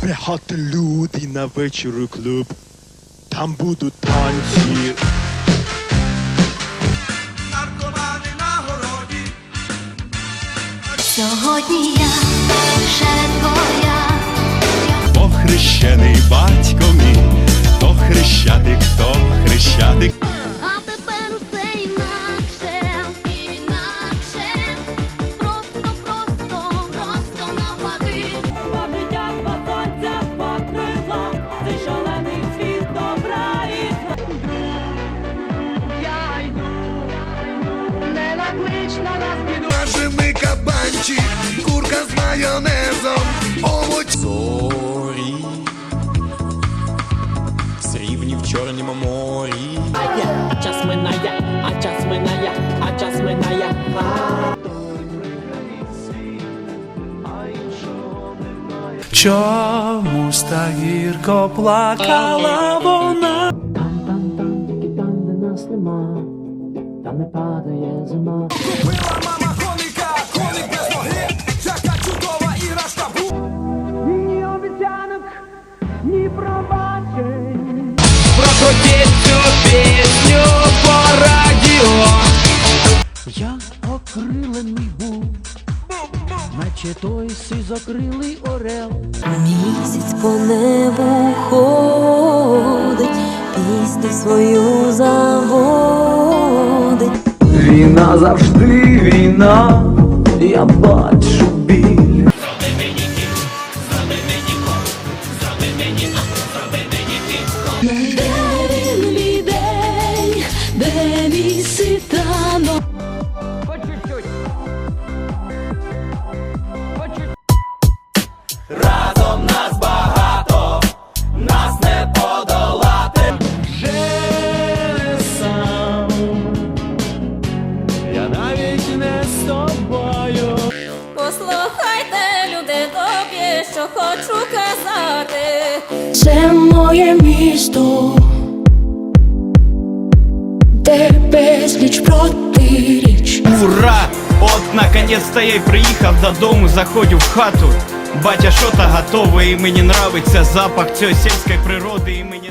Приходьте люди на вечір у клуб. Там будуть танці. Наркомани на городі. Сьогодні я лише твоя. Охрещений батько мій, то хрещатик, то хрещатик. Наклич на нас біду. Смажений кабанчик, курка з майонезом, овоч. Зорі, срібні в чорному морі. А час минає, а час минає, а час минає. Чомусь так гірко плакала вона. Там, там, там, тільки там, де нас нема, там не падає зима. Ні обіцянок, ні пробачень. Прокрутіть цю пісню по радіо. Я окрилений був, наче той сизокрилий орел. Місяць по небу ходить, пісню свою заводить. Завжди війна, я бачу біль. Де він мій день, де мій світанок? Що хочу казати. Це моє місто, де безліч протиріч. Ура! От наконец-то я й приїхав додому, заходю в хату. Батя що то готове, і мені нравиться запах цієї сільської природи, і мені